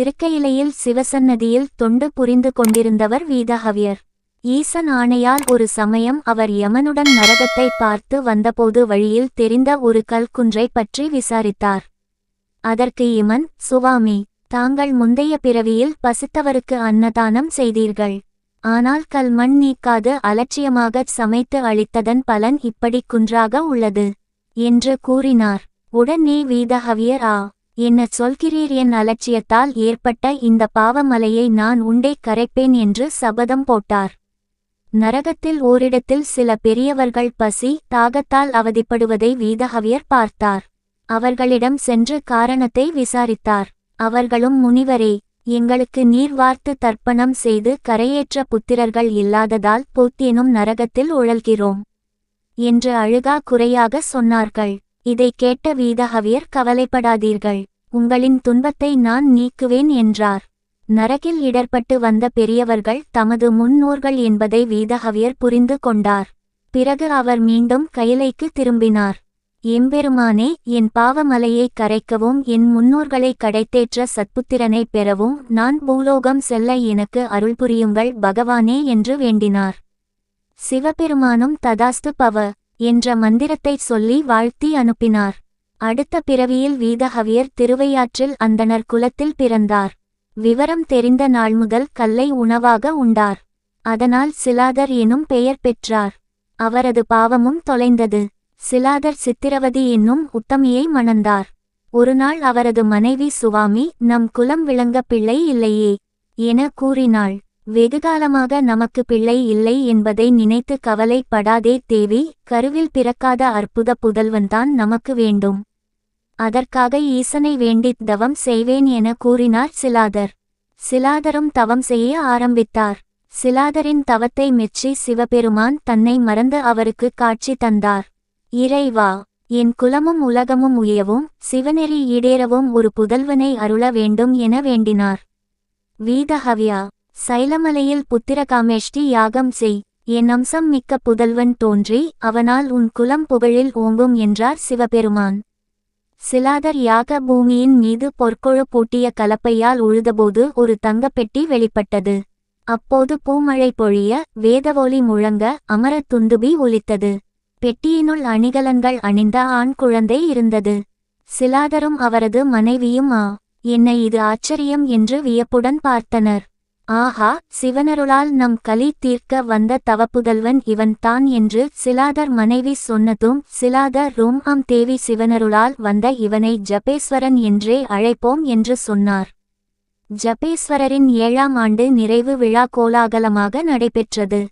திருக்கையிலையில் சிவசன்னதியில் தொண்டு புரிந்து கொண்டிருந்தவர் வீதஹவியர் ஈசன் ஆணையால் ஒரு சமயம் அவர் யமனுடன் நரகத்தை பார்த்து வந்தபோது வழியில் தெரிந்த ஒரு கல்குன்றை பற்றி விசாரித்தார். அதற்கு இமன் சுவாமி தாங்கள் முந்தைய பிறவியில் பசித்தவருக்கு அன்னதானம் செய்தீர்கள். ஆனால் கல் மண் நீக்காது அலட்சியமாகச் சமைத்து அளித்ததன் பலன் இப்படி குன்றாக உள்ளது என்று கூறினார். உடனே வீதஹவியர் ஆ என்ன சொல்கிறீர் என் அலட்சியத்தால் ஏற்பட்ட இந்த பாவமலையை நான் உண்டே கரைப்பேன் என்று சபதம் போட்டார். நரகத்தில் ஓரிடத்தில் சில பெரியவர்கள் பசி தாகத்தால் அவதிப்படுவதை வீதஹவியர் பார்த்தார். அவர்களிடம் சென்று காரணத்தை விசாரித்தார். அவர்களும் முனிவரே எங்களுக்கு நீர் வார்த்து தர்ப்பணம் செய்து கரையேற்ற புத்திரர்கள் இல்லாததால் போத்தேனும் நரகத்தில் உழல்கிறோம். என்று அழுகா குறையாக சொன்னார்கள். இதைக் கேட்ட வீதஹவியர் கவலைப்படாதீர்கள். உங்களின் துன்பத்தை நான் நீக்குவேன் என்றார். நரகில் இடர்பட்டு வந்த பெரியவர்கள் தமது முன்னோர்கள் என்பதை வீதஹவியர் புரிந்து கொண்டார். பிறகு அவர் மீண்டும் கைலைக்கு திரும்பினார். எம்பெருமானே என் பாவமலையை கரைக்கவும் என் முன்னோர்களை கடைத்தேற்ற சத்புத்திரனை பெறவும் நான் பூலோகம் செல்ல எனக்கு அருள் புரியுங்கள் பகவானே என்று வேண்டினார். சிவபெருமானும் ததாஸ்து பவ என்ற மந்திரத்தைச் சொல்லி வாழ்த்தி அனுப்பினார். அடுத்த பிறவியில் வீதஹவியர் திருவையாற்றில் அந்தணர் குலத்தில் பிறந்தார். விவரம் தெரிந்த நாள் முதல் கல்லை உணவாக உண்டார். அதனால் சிலாதர் எனும் பெயர் பெற்றார். அவரது பாவமும் தொலைந்தது. சிலாதர் சித்திரவதி என்னும் உத்தமியை மணந்தார். ஒருநாள் அவரது மனைவி சுவாமி நம் குலம் விளங்க பிள்ளை இல்லையே என கூறினாள். வெகுகாலமாக நமக்கு பிள்ளை இல்லை என்பதை நினைத்து கவலைப்படாதே தேவி கருவில் பிறக்காத அற்புத புதல்வன்தான் நமக்கு வேண்டும். அதற்காக ஈசனை வேண்டித் தவம் செய்வேன் என கூறினார் சிலாதர். சிலாதரும் தவம் செய்ய ஆரம்பித்தார். சிலாதரின் தவத்தை மெச்சி சிவபெருமான் தன்னை மறந்து அவருக்கு காட்சி தந்தார். இறைவா என் குலமும் உலகமும் உயவும் சிவநெறி ஈடேறவும் ஒரு புதல்வனை அருள வேண்டும் என வேண்டினார். வீதஹவ்யா சைலமலையில் புத்திரகாமேஷ்டி யாகம் செய். என் அம்சம் மிக்க புதல்வன் தோன்றி அவனால் உன் குலம் புகழில் ஓங்கும் என்றார் சிவபெருமான். சிலாதர் யாக பூமியின் மீது பொற்கொழு பூட்டிய கலப்பையால் உழுதபோது ஒரு தங்கப்பெட்டி வெளிப்பட்டது. அப்போது பூமழை பொழிய வேதவொலி முழங்க அமரத் துந்துபி ஒலித்தது. பெட்டியினுள் அணிகலன்கள் அணிந்த ஆண் குழந்தை இருந்தது. சிலாதரும் அவரது மனைவியும் ஆ என்ன இது ஆச்சரியம் என்று வியப்புடன் பார்த்தனர். ஆஹா சிவனருளால் நம் கலி தீர்க்க வந்த தவப்புதல்வன் இவன்தான் என்று சிலாதர் மனைவி சொன்னதும் சிலாதர் ரோம் அம் தேவி சிவனருளால் வந்த இவனை ஜபேஸ்வரன் என்றே அழைப்போம் என்று சொன்னார். ஜபேஸ்வரரின் ஏழாம் ஆண்டு நிறைவு விழா கோலாகலமாக நடைபெற்றது.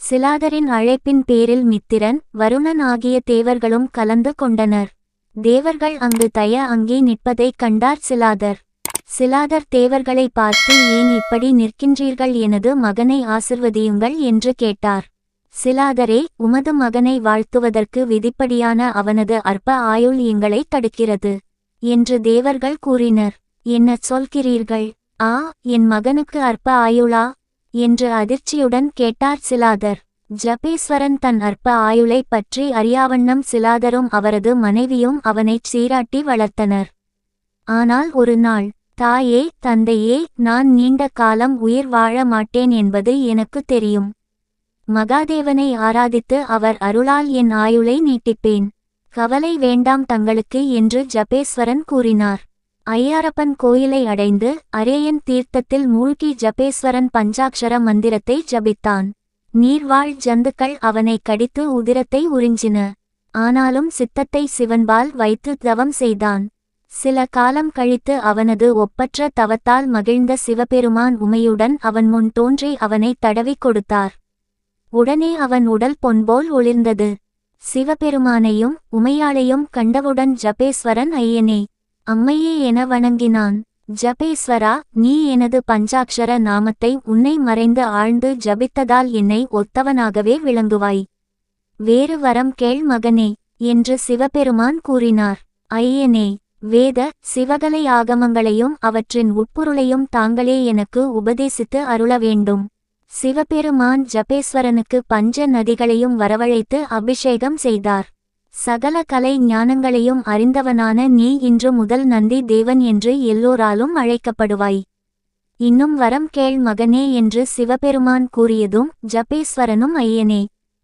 சிலாதரின் அழைப்பின் பேரில் மித்திரன் வருணன் ஆகிய தேவர்களும் கலந்து கொண்டனர். தேவர்கள் அங்கு தய அங்கே நிற்பதைக் கண்டார் சிலாதர். சிலாதர் தேவர்களை பார்த்து ஏன் இப்படி நிற்கின்றீர்கள்? எனது மகனை ஆசிர்வதியுங்கள் என்று கேட்டார். சிலாதரே உமது மகனை வாழ்த்துவதற்கு விதிப்படியான அவனது அற்ப ஆயுள் எங்களை தடுக்கிறது என்று தேவர்கள் கூறினர். என்ன சொல்கிறீர்கள்? ஆ என் மகனுக்கு அற்ப ஆயுளா? என்று அதிர்ச்சியுடன் கேட்டார் சிலாதர். ஜபேஸ்வரன் தன் அற்ப ஆயுளை பற்றி அறியாவண்ணம் சிலாதரும் அவரது மனைவியும் அவனைச் சீராட்டி வளர்த்தனர். ஆனால் ஒரு நாள் தாயே தந்தையே நான் நீண்ட காலம் உயிர் வாழ மாட்டேன் என்பது எனக்கு தெரியும். மகாதேவனை ஆராதித்து அவர் அருளால் என் ஆயுளை நீட்டிப்பேன். கவலை வேண்டாம் தங்களுக்கு என்று ஜபேஸ்வரன் கூறினார். ஐயாரப்பன் கோயிலை அடைந்து அரேயன் தீர்த்தத்தில் மூழ்கி ஜபேஸ்வரன் பஞ்சாக்ஷர மந்திரத்தை ஜபித்தான். நீர்வாழ் ஜந்துக்கள் அவனை கடித்து உதிரத்தை உறிஞ்சின. ஆனாலும் சித்தத்தை சிவன்பால் வைத்து தவம் செய்தான். சில காலம் கழித்து அவனது ஒப்பற்ற தவத்தால் மகிழ்ந்த சிவபெருமான் உமையுடன் அவன் முன் தோன்றி அவனை தடவிக் கொடுத்தார். உடனே அவன் உடல் பொன்போல் ஒளிர்ந்தது. சிவபெருமானையும் உமையாளையும் கண்டவுடன் ஜபேஸ்வரன் ஐயனே அம்மையே என வணங்கினான். ஜபேஸ்வரா நீ எனது பஞ்சாக்ஷர நாமத்தை உன்னை மறைந்து ஆழ்ந்து ஜபித்ததால் என்னை ஒத்தவனாகவே விளங்குவாய். வேறு வரம் கேள் மகனே என்று சிவபெருமான் கூறினார். ஐயனே வேத சிவகலை ஆகமங்களையும் அவற்றின் உட்பொருளையும் தாங்களே எனக்கு உபதேசித்து அருள வேண்டும். சிவபெருமான் ஜபேஸ்வரனுக்கு பஞ்ச நதிகளையும் வரவழைத்து அபிஷேகம் செய்தார். சகல கலை ஞானங்களையும் அறிந்தவனான நீ இன்று முதல் நந்தி தேவன் என்று எல்லோராலும் அழைக்கப்படுவாய். இன்னும் வரம் கேள் மகனே என்று சிவபெருமான் கூறியதும் ஜபேஸ்வரனும் ஐயனே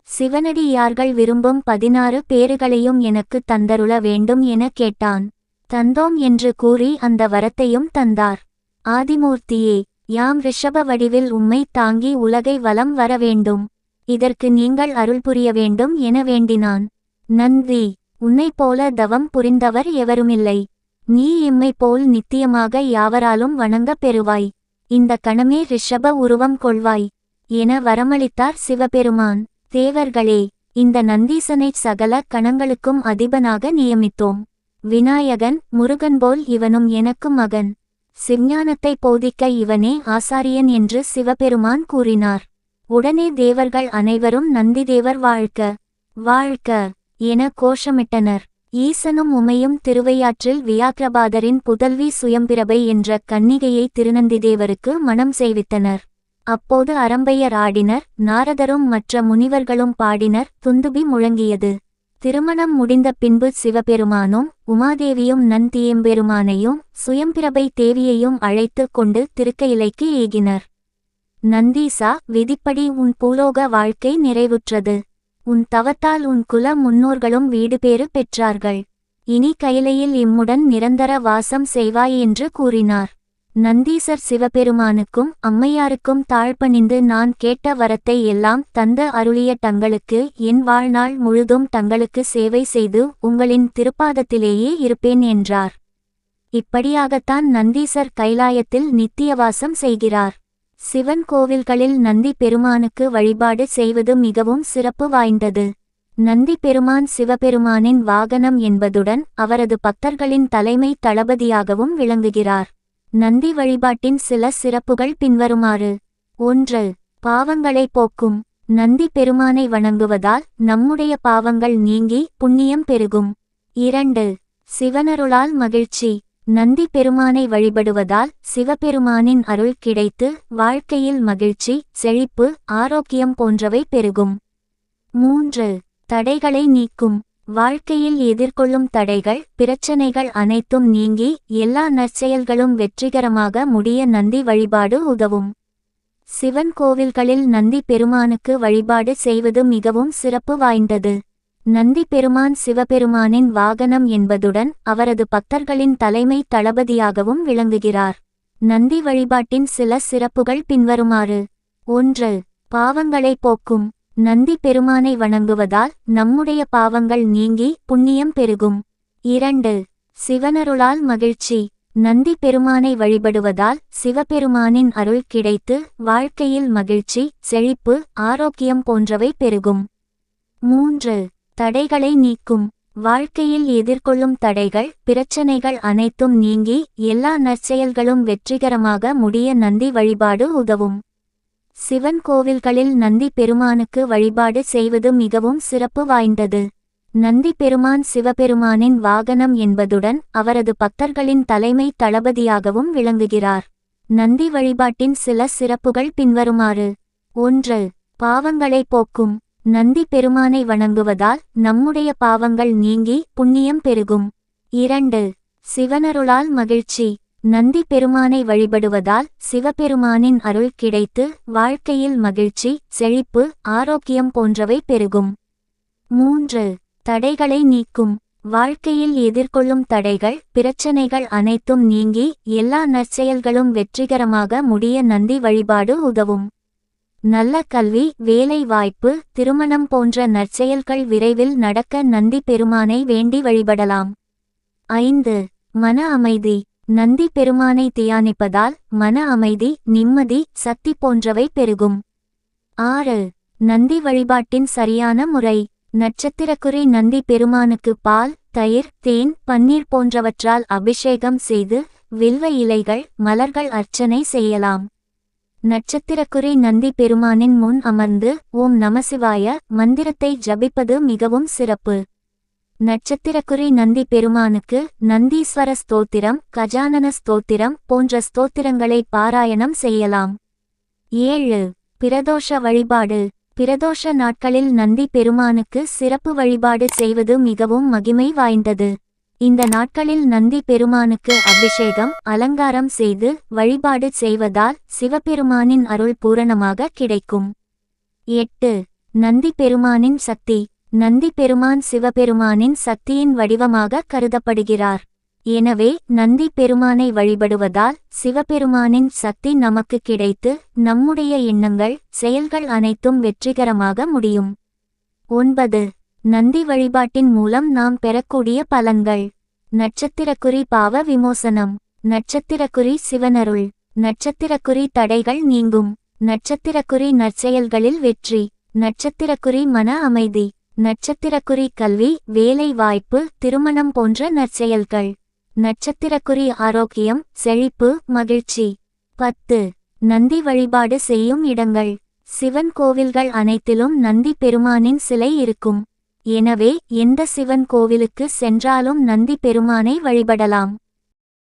சிவனடியார்கள் விரும்பும் பதினாறு பேறுகளையும் எனக்கு தந்தருள வேண்டும் என கேட்டான். தந்தோம் என்று கூறி அந்த வரத்தையும் தந்தார். ஆதிமூர்த்தியே யாம் ரிஷப வடிவில் உம்மை தாங்கி உலகை வலம் வர வேண்டும். இதற்கு நீங்கள் அருள் புரிய வேண்டும் என வேண்டினான். நன்றி. உன்னைப் போல தவம் புரிந்தவர் எவருமில்லை. நீ எம்மை போல் நித்தியமாக யாவராலும் வணங்கப் பெறுவாய். இந்த கணமே ரிஷப உருவம் கொள்வாய் என வரமளித்தார் சிவபெருமான். தேவர்களே இந்த நந்தீசனைச் சகல கணங்களுக்கும் அதிபனாக நியமித்தோம். விநாயகன் முருகன் போல் இவனும் எனக்கு மகன். சிஞ்ஞானத்தை போதிக்க இவனே ஆசாரியன் என்று சிவபெருமான் கூறினார். உடனே தேவர்கள் அனைவரும் நந்திதேவர் வாழ்க வாழ்க என கோஷமிட்டனர். ஈசனும் உமையும் திருவையாற்றில் வியாக்கிரபாதரின் புதல்வி சுயம்பிரபை என்ற கன்னிகையை திருநந்திதேவருக்கு மணம் செய்வித்தனர். அப்போது அரம்பையர் ஆடினர் நாரதரும் மற்ற முனிவர்களும் பாடினர் துந்துபி முழங்கியது. திருமணம் முடிந்த பின்பு சிவபெருமானும் உமாதேவியும் நந்தியம்பெருமானையும் சுயம்பிரபை தேவியையும் அழைத்து கொண்டு திருக்கையிலைக்கு ஏகினர். நந்தீசா விதிப்படி உன் பூலோக வாழ்க்கை நிறைவுற்றது. உன் தவத்தால் உன் குல முன்னோர்களும் வீடுபேறு பெற்றார்கள். இனி கைலையில் இம்முடன் நிரந்தர வாசம் செய்வாய் என்று கூறினார். நந்தீசர் சிவபெருமானுக்கும் அம்மையாருக்கும் தாழ்பணிந்து நான் கேட்ட வரத்தை எல்லாம் தந்த அருளிய தங்களுக்கு என் வாழ்நாள் முழுதும் தங்களுக்கு சேவை செய்து உங்களின் திருப்பாதத்திலேயே இருப்பேன் என்றார். இப்படியாகத்தான் நந்தீசர் கைலாயத்தில் நித்தியவாசம் செய்கிறார். சிவன் கோவில்களில் நந்தி பெருமானுக்கு வழிபாடு செய்வது மிகவும் சிறப்பு வாய்ந்தது. நந்தி பெருமான் சிவபெருமானின் வாகனம் என்பதுடன் அவரது பக்தர்களின் தலைமை தளபதியாகவும் விளங்குகிறார். நந்தி வழிபாட்டின் சில சிறப்புகள் பின்வருமாறு. ஒன்று பாவங்களை போக்கும். நந்தி பெருமானை வணங்குவதால் நம்முடைய பாவங்கள் நீங்கி புண்ணியம் பெருகும். இரண்டு சிவனருளால் மகிழ்ச்சி. நந்தி பெருமானை வழிபடுவதால் சிவபெருமானின் அருள் கிடைத்து வாழ்க்கையில் மகிழ்ச்சி செழிப்பு ஆரோக்கியம் போன்றவை பெருகும். மூன்று தடைகளை நீக்கும். வாழ்க்கையில் எதிர்கொள்ளும் தடைகள் பிரச்சனைகள் அனைத்தும் நீங்கி எல்லா நற்செயல்களும் வெற்றிகரமாக முடிய நந்தி வழிபாடு உதவும். சிவன் கோவில்களில் நந்தி பெருமானுக்கு வழிபாடு செய்வது மிகவும் சிறப்பு வாய்ந்தது. நந்தி பெருமான் சிவபெருமானின் வாகனம் என்பதுடன் அவரது பக்தர்களின் தலைமை தளபதியாகவும் விளங்குகிறார். நந்தி வழிபாட்டின் சில சிறப்புகள் பின்வருமாறு. ஒன்று பாவங்களை போக்கும். நந்தி பெருமானை வணங்குவதால் நம்முடைய பாவங்கள் நீங்கி புண்ணியம் பெருகும். இரண்டு சிவனருளால் மகிழ்ச்சி. நந்தி பெருமானை வழிபடுவதால் சிவபெருமானின் அருள் கிடைத்து வாழ்க்கையில் மகிழ்ச்சி செழிப்பு ஆரோக்கியம் போன்றவை பெருகும். மூன்று தடைகளை நீக்கும். வாழ்க்கையில் எதிர்கொள்ளும் தடைகள் பிரச்சனைகள் அனைத்தும் நீங்கி எல்லா நற்செயல்களும் வெற்றிகரமாக முடிய நந்தி வழிபாடு உதவும். சிவன் கோவில்களில் நந்தி பெருமானுக்கு வழிபாடு செய்வது மிகவும் சிறப்பு வாய்ந்தது. நந்தி பெருமான் சிவபெருமானின் வாகனம் என்பதுடன் அவரது பக்தர்களின் தலைமை தளபதியாகவும் விளங்குகிறார். நந்தி வழிபாட்டின் சில சிறப்புகள் பின்வருமாறு. ஒன்று பாவங்களை போக்கும். நந்தி பெருமானை வணங்குவதால் நம்முடைய பாவங்கள் நீங்கி புண்ணியம் பெருகும். இரண்டு சிவனருளால் மகிழ்ச்சி. நந்தி பெருமானை வழிபடுவதால் சிவபெருமானின் அருள் கிடைத்து வாழ்க்கையில் மகிழ்ச்சி செழிப்பு ஆரோக்கியம் போன்றவை பெருகும். மூன்று. தடைகளை நீக்கும். வாழ்க்கையில் எதிர்கொள்ளும் தடைகள் பிரச்சனைகள் அனைத்தும் நீங்கி எல்லா நற்செயல்களும் வெற்றிகரமாக முடிய நந்தி வழிபாடு உதவும். நல்ல கல்வி வேலை வாய்ப்பு திருமணம் போன்ற நற்செயல்கள் விரைவில் நடக்க நந்தி பெருமானை வேண்டி வழிபடலாம். ஐந்து. மன அமைதி. நந்தி பெருமானை தியானிப்பதால் மன அமைதி நிம்மதி சக்தி போன்றவை பெருகும். ஆறு. நந்தி வழிபாட்டின் சரியான முறை. நட்சத்திரக்குறி நந்தி பெருமானுக்கு பால் தயிர் தேன் பன்னீர் போன்றவற்றால் அபிஷேகம் செய்து வில்வ இலைகள் மலர்கள் அர்ச்சனை செய்யலாம். நட்சத்திரக்குறி நந்தி பெருமானின் முன் அமர்ந்து ஓம் நமசிவாய மந்திரத்தை ஜபிப்பது மிகவும் சிறப்பு. நட்சத்திரக்குறி நந்தி பெருமானுக்கு நந்தீஸ்வர ஸ்தோத்திரம் கஜானன ஸ்தோத்திரம் போன்ற ஸ்தோத்திரங்களை பாராயணம் செய்யலாம். ஏழு. பிரதோஷ வழிபாடு. பிரதோஷ நாட்களில் நந்தி பெருமானுக்கு சிறப்பு வழிபாடு செய்வது மிகவும் மகிமை வாய்ந்தது. இந்த நாட்களில் நந்தி பெருமானுக்கு அபிஷேகம் அலங்காரம் செய்து வழிபாடு செய்வதால் சிவபெருமானின் அருள் பூரணமாக கிடைக்கும். எட்டு. நந்தி பெருமானின் சக்தி. நந்தி பெருமான் சிவபெருமானின் சக்தியின் வடிவமாக கருதப்படுகிறார். எனவே நந்தி பெருமானை வழிபடுவதால் சிவபெருமானின் சக்தி நமக்கு கிடைத்து நம்முடைய எண்ணங்கள் செயல்கள் அனைத்தும் வெற்றிகரமாக முடியும். ஒன்பது. நந்தி வழிபாட்டின் மூலம் நாம் பெறக்கூடிய பலன்கள். நட்சத்திரக்குறி பாவ விமோசனம். நட்சத்திரக்குறி சிவனருள். நட்சத்திரக்குறி தடைகள் நீங்கும். நட்சத்திரக்குறி நற்செயல்களில் வெற்றி. நட்சத்திரக்குறி மன அமைதி. நட்சத்திரக்குறி கல்வி வேலை வாய்ப்பு திருமணம் போன்ற நற்செயல்கள். நட்சத்திரக்குறி ஆரோக்கியம் செழிப்பு மகிழ்ச்சி. பத்து. நந்தி வழிபாடு செய்யும் இடங்கள். சிவன் கோவில்கள் அனைத்திலும் நந்தி பெருமானின் சிலை இருக்கும். எனவே எந்த சிவன் கோவிலுக்கு சென்றாலும் நந்தி பெருமானை வழிபடலாம்.